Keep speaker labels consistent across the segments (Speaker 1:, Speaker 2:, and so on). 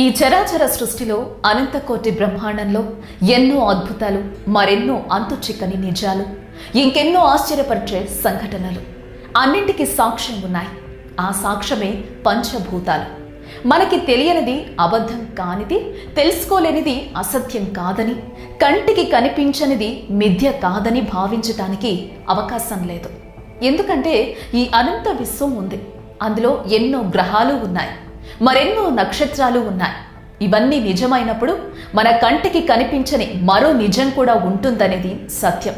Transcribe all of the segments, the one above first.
Speaker 1: ఈ చరాచర సృష్టిలో అనంతకోటి బ్రహ్మాండంలో ఎన్నో అద్భుతాలు మరెన్నో అంతు చిక్కని నిజాలు ఇంకెన్నో ఆశ్చర్యపరిచే సంఘటనలు. అన్నింటికీ సాక్ష్యం ఉన్నాయి. ఆ సాక్ష్యమే పంచభూతాలు. మనకి తెలియనిది అబద్ధం కానిది తెలుసుకోలేనిది అసత్యం కాదని కంటికి కనిపించనిది మిథ్య కాదని భావించటానికి అవకాశం లేదు. ఎందుకంటే ఈ అనంత విశ్వం ఉంది. అందులో ఎన్నో గ్రహాలు ఉన్నాయి. మరెన్నో నక్షత్రాలు ఉన్నాయి. ఇవన్నీ నిజమైనప్పుడు మన కంటికి కనిపించని మరో నిజం కూడా ఉంటుందనేది సత్యం.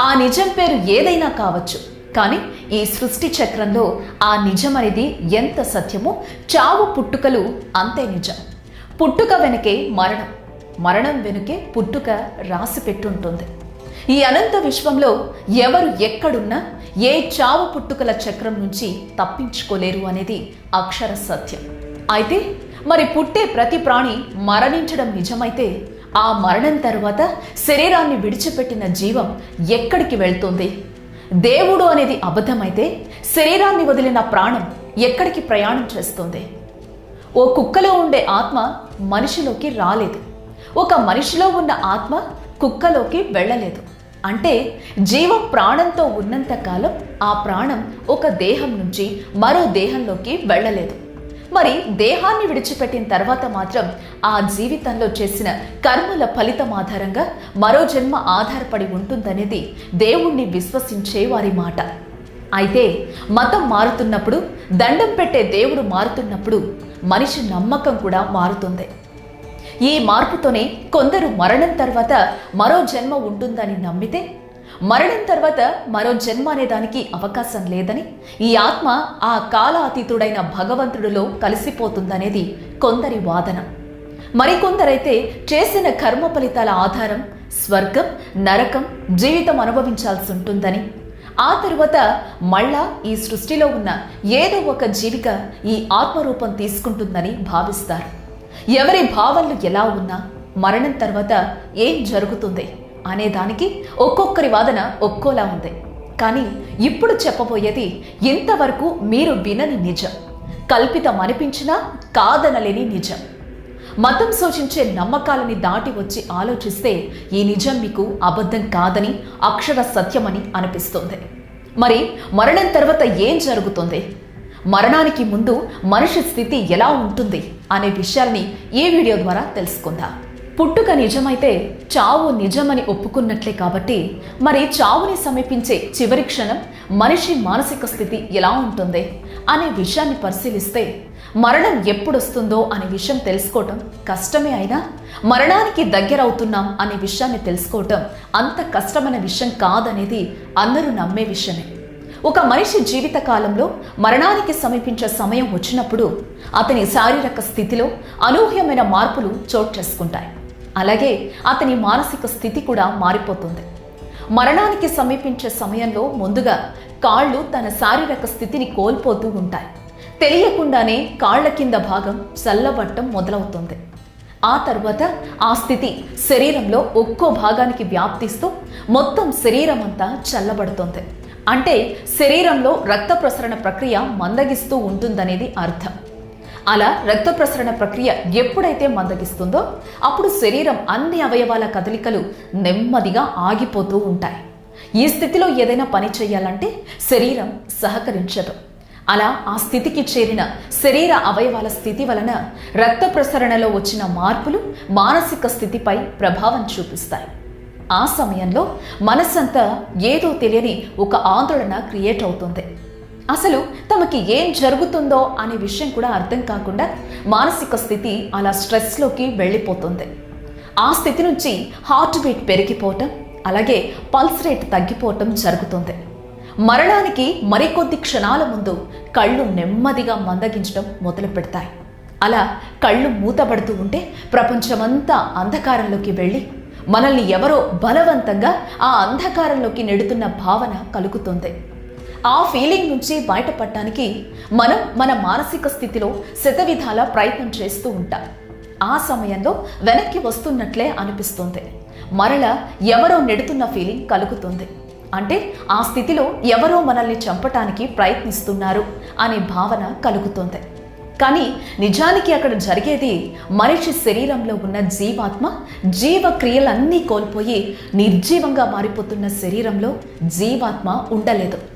Speaker 1: ఆ నిజం పేరు ఏదైనా కావచ్చు. కానీ ఈ సృష్టి చక్రంలో ఆ నిజం అనేది ఎంత సత్యమో చావు పుట్టుకలు అంతే నిజం. పుట్టుక వెనుకే మరణం. మరణం వెనుకే పుట్టుక రాసి పెట్టుంటుంది. ఈ అనంత విశ్వంలో ఎవరు ఎక్కడున్నా ఏ చావు పుట్టుకల చక్రం నుంచి తప్పించుకోలేరు అనేది అక్షర సత్యం. అయితే మరి పుట్టే ప్రతి ప్రాణి మరణించడం నిజమైతే ఆ మరణం తర్వాత శరీరాన్ని విడిచిపెట్టిన జీవం ఎక్కడికి వెళ్తుంది? దేవుడు అనేది అబద్ధమైతే శరీరాన్ని వదిలిన ప్రాణం ఎక్కడికి ప్రయాణం చేస్తుంది? ఓ కుక్కలో ఉండే ఆత్మ మనిషిలోకి రాలేదు. ఒక మనిషిలో ఉన్న ఆత్మ కుక్కలోకి వెళ్ళలేదు. అంటే జీవం ప్రాణంతో ఉన్నంతకాలం ఆ ప్రాణం ఒక దేహం నుంచి మరో దేహంలోకి వెళ్ళలేదు. మరి దేహాన్ని విడిచిపెట్టిన తర్వాత మాత్రం ఆ జీవితంలో చేసిన కర్మల ఫలితం ఆధారంగా మరో జన్మ ఆధారపడి ఉంటుందనేది దేవుణ్ణి విశ్వసించే వారి మాట. అయితే మతం మారుతున్నప్పుడు దండం పెట్టే దేవుడు మారుతున్నప్పుడు మనిషి నమ్మకం కూడా మారుతుంది. ఈ మార్పుతోనే కొందరు మరణం తర్వాత మరో జన్మ ఉంటుందని నమ్మితే మరణం తర్వాత మరో జన్మ అనేదానికి అవకాశం లేదని ఈ ఆత్మ ఆ కాలాతీతుడైన భగవంతుడిలో కలిసిపోతుందనేది కొందరి వాదన. మరికొందరైతే చేసిన కర్మ ఫలితాల ఆధారం స్వర్గం నరకం జీవితం అనుభవించాల్సి ఉంటుందని. ఆ తరువాత మళ్ళా ఈ సృష్టిలో ఉన్న ఏదో ఒక జీవిక ఈ ఆత్మరూపం తీసుకుంటుందని భావిస్తారు. ఎవరి భావనలు ఎలా ఉన్నా మరణం తర్వాత ఏం జరుగుతుంది? అనే దానికి ఒక్కొక్కరి వాదన ఒక్కోలా ఉంది. కానీ ఇప్పుడు చెప్పబోయేది ఇంతవరకు మీరు వినని నిజం. కల్పితం అనిపించినా కాదనలేని నిజం. మతం సూచించే నమ్మకాలని దాటి వచ్చి ఆలోచిస్తే ఈ నిజం మీకు అబద్ధం కాదని అక్షర సత్యమని అనిపిస్తుంది. మరి మరణం తర్వాత ఏం జరుగుతుంది? మరణానికి ముందు మనిషి స్థితి ఎలా ఉంటుంది? అనే విషయాల్ని ఈ వీడియో ద్వారా తెలుసుకుందాం. పుట్టుక నిజమైతే చావు నిజమని ఒప్పుకున్నట్లే కాబట్టి మరి చావుని సమీపించే చివరి క్షణం మనిషి మానసిక స్థితి ఎలా ఉంటుంది అనే విషయాన్ని పరిశీలిస్తే మరణం ఎప్పుడొస్తుందో అనే విషయం తెలుసుకోవటం కష్టమే అయినా మరణానికి దగ్గరవుతున్నాం అనే విషయాన్ని తెలుసుకోవటం అంత కష్టమైన విషయం కాదనేది అందరూ నమ్మే విషయమే. ఒక మనిషి జీవితకాలంలో మరణానికి సమీపించే సమయం వచ్చినప్పుడు అతని శారీరక స్థితిలో అనూహ్యమైన మార్పులు చోటు చేసుకుంటాయి. అలాగే అతని మానసిక స్థితి కూడా మారిపోతుంది. మరణానికి సమీపించే సమయంలో ముందుగా కాళ్ళు తన శారీరక స్థితిని కోల్పోతూ ఉంటాయి. తెలియకుండానే కాళ్ళ కింద భాగం చల్లబట్టం మొదలవుతుంది. ఆ తర్వాత ఆ స్థితి శరీరంలో ఒక్కో భాగానికి వ్యాప్తిస్తూ మొత్తం శరీరం అంతా చల్లబడుతుంది. అంటే శరీరంలో రక్త ప్రసరణ ప్రక్రియ మందగిస్తూ ఉంటుందనేది అర్థం. అలా రక్త ప్రసరణ ప్రక్రియ ఎప్పుడైతే మందగిస్తుందో అప్పుడు శరీరం అన్ని అవయవాల కదలికలు నెమ్మదిగా ఆగిపోతూ ఉంటాయి. ఈ స్థితిలో ఏదైనా పని చేయాలంటే శరీరం సహకరించదు. అలా ఆ స్థితికి చేరిన శరీర అవయవాల స్థితి వలన రక్త ప్రసరణలో వచ్చిన మార్పులు మానసిక స్థితిపై ప్రభావం చూపిస్తాయి. ఆ సమయంలో మనసంతా ఏదో తెలియని ఒక ఆందోళన క్రియేట్ అవుతుంది. అసలు తమకి ఏం జరుగుతుందో అనే విషయం కూడా అర్థం కాకుండా మానసిక స్థితి అలా స్ట్రెస్లోకి వెళ్ళిపోతుంది. ఆ స్థితి నుంచి హార్ట్ బీట్ పెరిగిపోవటం అలాగే పల్స్ రేట్ తగ్గిపోవటం జరుగుతుంది. మరణానికి మరికొద్ది క్షణాల ముందు కళ్ళు నెమ్మదిగా మందగించడం మొదలు పెడతాయి. అలా కళ్ళు మూతపడుతూ ఉంటే ప్రపంచమంతా అంధకారంలోకి వెళ్ళి మనల్ని ఎవరో బలవంతంగా ఆ అంధకారంలోకి నెడుతున్న భావన కలుగుతుంది. ఆ ఫీలింగ్ నుంచి బయటపడటానికి మనం మన మానసిక స్థితిలో శతవిధాల ప్రయత్నం చేస్తూ ఉంటాం. ఆ సమయంలో వెనక్కి వస్తున్నట్లే అనిపిస్తుంది. మరల ఎవరో నెడుతున్న ఫీలింగ్ కలుగుతుంది. అంటే ఆ స్థితిలో ఎవరో మనల్ని చంపటానికి ప్రయత్నిస్తున్నారు అనే భావన కలుగుతుంది. కానీ నిజానికి అక్కడ జరిగేది మనిషి శరీరంలో ఉన్న జీవాత్మ జీవక్రియలన్నీ కోల్పోయి నిర్జీవంగా మారిపోతున్న శరీరంలో జీవాత్మ ఉండలేదు.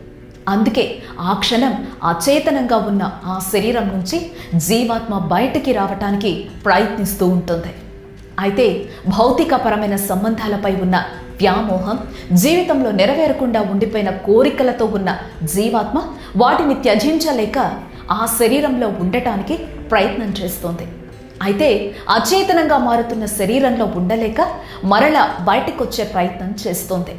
Speaker 1: అందుకే ఆ క్షణం అచేతనంగా ఉన్న ఆ శరీరం నుంచి జీవాత్మ బయటికి రావటానికి ప్రయత్నిస్తూ ఉంటుంది. అయితే భౌతికపరమైన సంబంధాలపై ఉన్న వ్యామోహం జీవితంలో నెరవేరకుండా ఉండిపోయిన కోరికలతో ఉన్న జీవాత్మ వాటిని త్యజించలేక ఆ శరీరంలో ఉండటానికి ప్రయత్నం చేస్తోంది. అయితే అచేతనంగా మారుతున్న శరీరంలో ఉండలేక మరల బయటకొచ్చే ప్రయత్నం చేస్తోంది.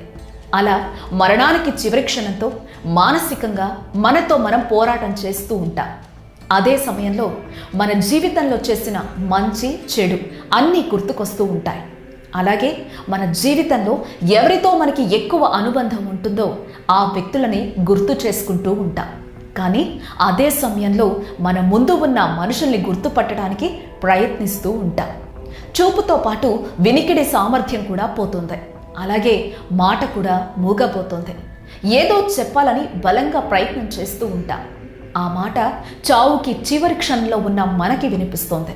Speaker 1: అలా మరణానికి చివరి క్షణంతో మానసికంగా మనతో మనం పోరాటం చేస్తూ ఉంటాం. అదే సమయంలో మన జీవితంలో చేసిన మంచి చెడు అన్నీ గుర్తుకొస్తూ ఉంటాయి. అలాగే మన జీవితంలో ఎవరితో మనకి ఎక్కువ అనుబంధం ఉంటుందో ఆ వ్యక్తులని గుర్తు చేసుకుంటూ ఉంటాం. కానీ అదే సమయంలో మన ముందు ఉన్న మనుషుల్ని గుర్తుపట్టడానికి ప్రయత్నిస్తూ ఉంటాం. చూపుతో పాటు వినికిడి సామర్థ్యం కూడా పోతుంది. అలాగే మాట కూడా మూగబోతుంది ఏదో చెప్పాలని బలంగా ప్రయత్నం చేస్తూ ఉంటాం. ఆ మాట చావుకి చివరి క్షణంలో ఉన్న మనకి వినిపిస్తోంది.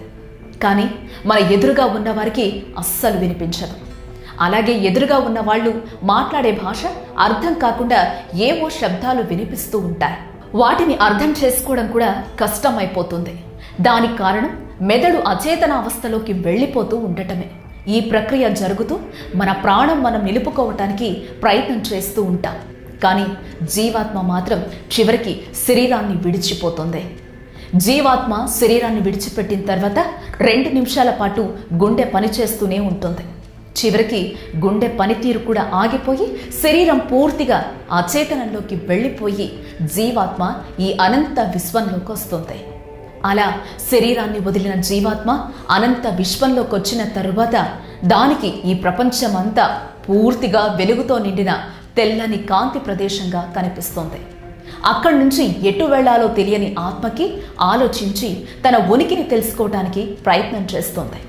Speaker 1: కానీ మన ఎదురుగా ఉన్న వారికి అస్సలు వినిపించదు. అలాగే ఎదురుగా ఉన్న వాళ్ళు మాట్లాడే భాష అర్థం కాకుండా ఏవో శబ్దాలు వినిపిస్తూ ఉంటాయి. వాటిని అర్థం చేసుకోవడం కూడా కష్టమైపోతుంది. దానికి కారణం మెదడు అచేతన అవస్థలోకి వెళ్ళిపోతూ ఉండటమే. ఈ ప్రక్రియ జరుగుతూ మన ప్రాణం మనం నిలుపుకోవటానికి ప్రయత్నం చేస్తూ ఉంటాం. కానీ జీవాత్మ మాత్రం చివరికి శరీరాన్ని విడిచిపోతుంది. జీవాత్మ శరీరాన్ని విడిచిపెట్టిన తర్వాత రెండు నిమిషాల పాటు గుండె పనిచేస్తూనే ఉంటుంది. చివరికి గుండె పనితీరు కూడా ఆగిపోయి శరీరం పూర్తిగా అచేతనంలోకి వెళ్ళిపోయి జీవాత్మ ఈ అనంత విశ్వంలోకి వస్తుంది. అలా శరీరాన్ని వదిలిన జీవాత్మ అనంత విశ్వంలోకి వచ్చిన తరువాత దానికి ఈ ప్రపంచమంతా పూర్తిగా వెలుగుతో నిండిన తెల్లని కాంతి ప్రదేశంగా కనిపిస్తోంది. అక్కడి నుంచి ఎటు వెళ్ళాలో తెలియని ఆత్మకి ఆలోచించి తన ఉనికిని తెలుసుకోవటానికి ప్రయత్నం చేస్తోంది.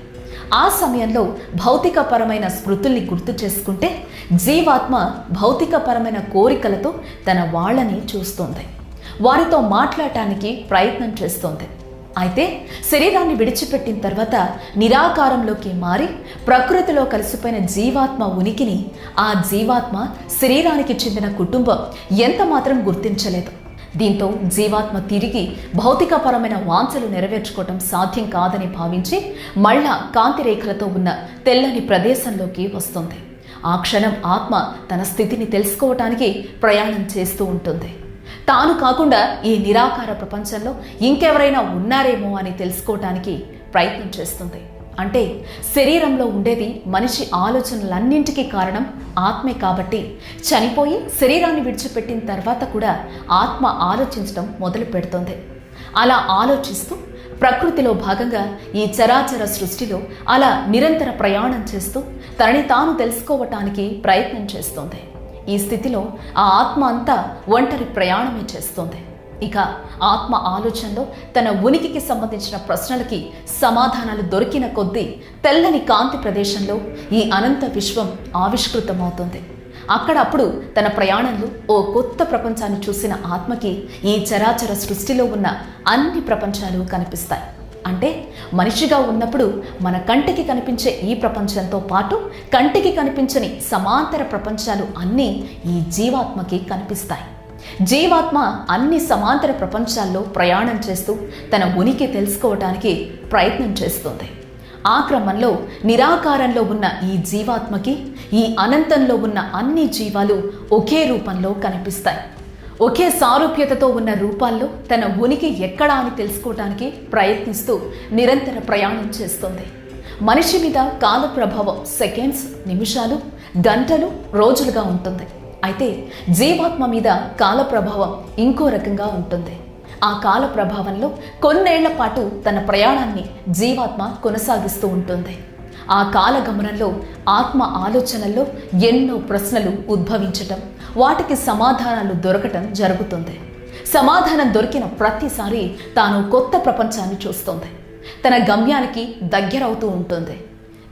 Speaker 1: ఆ సమయంలో భౌతికపరమైన స్మృతుల్ని గుర్తు చేసుకుంటే జీవాత్మ భౌతికపరమైన కోరికలతో తన వాళ్ళని చూస్తోంది. వారితో మాట్లాడటానికి ప్రయత్నం చేస్తోంది. అయితే శరీరాన్ని విడిచిపెట్టిన తర్వాత నిరాకారంలోకి మారి ప్రకృతిలో కలిసిపోయిన జీవాత్మ ఉనికిని ఆ జీవాత్మ శరీరానికి చెందిన కుటుంబం ఎంత మాత్రం గుర్తించలేదు. దీంతో జీవాత్మ తిరిగి భౌతికపరమైన వాంఛలు నెరవేర్చుకోవటం సాధ్యం కాదని భావించి మళ్ళా కాంతి రేఖలతో ఉన్న తెల్లని ప్రదేశంలోకి వస్తుంది. ఆ క్షణం ఆత్మ తన స్థితిని తెలుసుకోవటానికి ప్రయాణం చేస్తూ ఉంటుంది. తాను కాకుండా ఈ నిరాకార ప్రపంచంలో ఇంకెవరైనా ఉన్నారేమో అని తెలుసుకోవటానికి ప్రయత్నం చేస్తుంది. అంటే శరీరంలో ఉండేది మనిషి ఆలోచనలన్నింటికీ కారణం ఆత్మే కాబట్టి చనిపోయి శరీరాన్ని విడిచిపెట్టిన తర్వాత కూడా ఆత్మ ఆలోచించడం మొదలు పెడుతుంది. అలా ఆలోచిస్తూ ప్రకృతిలో భాగంగా ఈ చరాచర సృష్టిలో అలా నిరంతర ప్రయాణం చేస్తూ తనని తాను తెలుసుకోవటానికి ప్రయత్నం చేస్తోంది. ఈ స్థితిలో ఆ ఆత్మ అంతా ఒంటరి ప్రయాణమే చేస్తోంది. ఇక ఆత్మ ఆలోచనలో తన ఉనికికి సంబంధించిన ప్రశ్నలకి సమాధానాలు దొరికిన కొద్దీ తెల్లని కాంతి ప్రదేశంలో ఈ అనంత విశ్వం ఆవిష్కృతమవుతుంది. అక్కడ అప్పుడు తన ప్రయాణంలో ఓ కొత్త ప్రపంచాన్ని చూసిన ఆత్మకి ఈ చరాచర సృష్టిలో ఉన్న అన్ని ప్రపంచాలు కనిపిస్తాయి. అంటే మనిషిగా ఉన్నప్పుడు మన కంటికి కనిపించే ఈ ప్రపంచంతో పాటు కంటికి కనిపించని సమాంతర ప్రపంచాలు అన్నీ ఈ జీవాత్మకి కనిపిస్తాయి. జీవాత్మ అన్ని సమాంతర ప్రపంచాల్లో ప్రయాణం చేస్తూ తన ఉనికి తెలుసుకోవటానికి ప్రయత్నం చేస్తుంది. ఆ క్రమంలో నిరాకారంలో ఉన్న ఈ జీవాత్మకి ఈ అనంతంలో ఉన్న అన్ని జీవాలు ఒకే రూపంలో కనిపిస్తాయి. ఒకే సారూప్యతతో ఉన్న రూపాల్లో తన ఉనికి ఎక్కడా అని తెలుసుకోవటానికి ప్రయత్నిస్తూ నిరంతర ప్రయాణం చేస్తుంది. మనిషి మీద కాల ప్రభావం సెకండ్స్ నిమిషాలు గంటలు రోజులుగా ఉంటుంది. అయితే జీవాత్మ మీద కాల ప్రభావం ఇంకో రకంగా ఉంటుంది. ఆ కాల ప్రభావంలో కొన్నేళ్ళ పాటు తన ప్రయాణాన్ని జీవాత్మ కొనసాగిస్తూ ఉంటుంది. ఆ కాలగమనంలో ఆత్మ ఆలోచనల్లో ఎన్నో ప్రశ్నలు ఉద్భవించటం వాటికి సమాధానాలు దొరకటం జరుగుతుంది. సమాధానం దొరికిన ప్రతిసారి తాను కొత్త ప్రపంచాన్ని చూస్తుంది. తన గమ్యానికి దగ్గరవుతూ ఉంటుంది.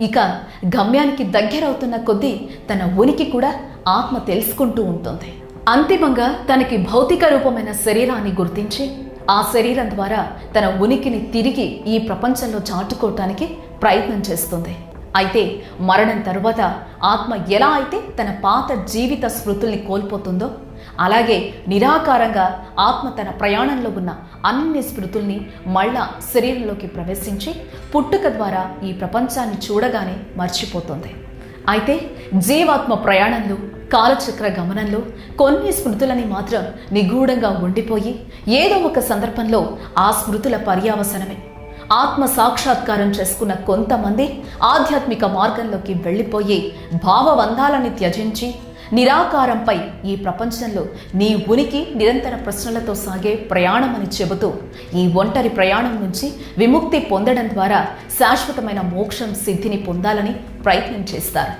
Speaker 1: ఇక గమ్యానికి దగ్గరవుతున్న కొద్దీ తన ఉనికి కూడా ఆత్మ తెలుసుకుంటూ ఉంటుంది. అంతిమంగా తనకి భౌతిక రూపమైన శరీరాన్ని గుర్తించి ఆ శరీరం ద్వారా తన ఉనికిని తిరిగి ఈ ప్రపంచంలో చాటుకోవటానికి ప్రయత్నం చేస్తుంది. అయితే మరణం తరువాత ఆత్మ ఎలా అయితే తన పాత జీవిత స్మృతుల్ని కోల్పోతుందో అలాగే నిరాకారంగా ఆత్మ తన ప్రయాణంలో ఉన్న అన్ని స్మృతుల్ని మళ్ళా శరీరంలోకి ప్రవేశించి పుట్టుక ద్వారా ఈ ప్రపంచాన్ని చూడగానే మర్చిపోతుంది. అయితే జీవాత్మ ప్రయాణంలో కాలచక్ర గమనంలో కొన్ని స్మృతులని మాత్రం నిగూఢంగా ఉండిపోయి ఏదో ఒక సందర్భంలో ఆ స్మృతుల పర్యావసనమే. ఆత్మ సాక్షాత్కారం చేసుకున్న కొంతమంది ఆధ్యాత్మిక మార్గంలోకి వెళ్ళిపోయి భావబంధాలని త్యజించి నిరాకారంపై ఈ ప్రపంచంలో నీ ఉనికి నిరంతర ప్రశ్నలతో సాగే ప్రయాణమని చెబుతూ ఈ ఒంటరి ప్రయాణం నుంచి విముక్తి పొందడం ద్వారా శాశ్వతమైన మోక్షం సిద్ధిని పొందాలని ప్రయత్నం చేస్తారు.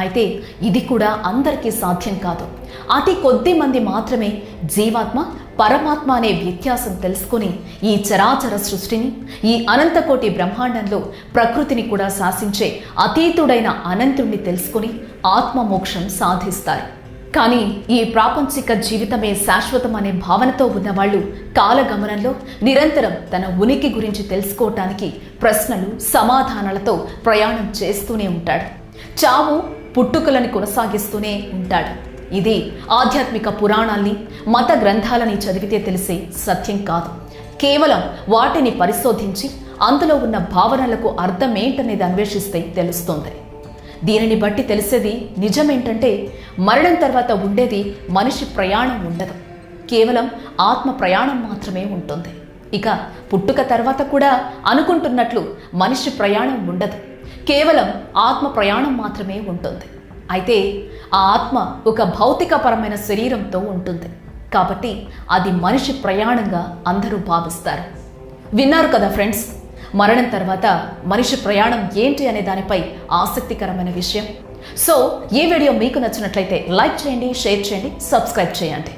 Speaker 1: అయితే ఇది కూడా అందరికీ సాధ్యం కాదు. అతి కొద్ది మంది మాత్రమే జీవాత్మ పరమాత్మ అనే వ్యత్యాసం తెలుసుకుని ఈ చరాచర సృష్టిని ఈ అనంతకోటి బ్రహ్మాండంలో ప్రకృతిని కూడా శాసించే అతీతుడైన అనంతుణ్ణి తెలుసుకుని ఆత్మమోక్షం సాధిస్తారు. కానీ ఈ ప్రాపంచిక జీవితమే శాశ్వతం అనే భావనతో ఉన్నవాళ్ళు కాలగమనంలో నిరంతరం తన ఉనికి గురించి తెలుసుకోవటానికి ప్రశ్నలు సమాధానాలతో ప్రయాణం చేస్తూనే ఉంటాడు. చావు పుట్టుకలను కొనసాగిస్తూనే ఉంటాడు. ఇది ఆధ్యాత్మిక పురాణాల్ని మత గ్రంథాలని చదివితే తెలిసే సత్యం కాదు. కేవలం వాటిని పరిశోధించి అందులో ఉన్న భావనలకు అర్థమేంటనేది అన్వేషిస్తే తెలుస్తుంది. దీనిని బట్టి తెలిసేది నిజమేంటంటే మరణం తర్వాత ఉండేది మనిషి ప్రయాణం ఉండదు. కేవలం ఆత్మ ప్రయాణం మాత్రమే ఉంటుంది. ఇక పుట్టుక తర్వాత కూడా అనుకుంటున్నట్లు మనిషి ప్రయాణం ఉండదు. కేవలం ఆత్మ ప్రయాణం మాత్రమే ఉంటుంది. అయితే ఆ ఆత్మ ఒక భౌతికపరమైన శరీరంతో ఉంటుంది. కాబట్టి అది మనిషి ప్రయాణంగా అందరూ భావిస్తారు. విన్నారు కదా ఫ్రెండ్స్? మరణం తర్వాత మనిషి ప్రయాణం ఏంటి అనే దానిపై ఆసక్తికరమైన విషయం. సో ఈ వీడియో మీకు నచ్చినట్లయితే లైక్ చేయండి షేర్ చేయండి సబ్స్క్రైబ్ చేయండి.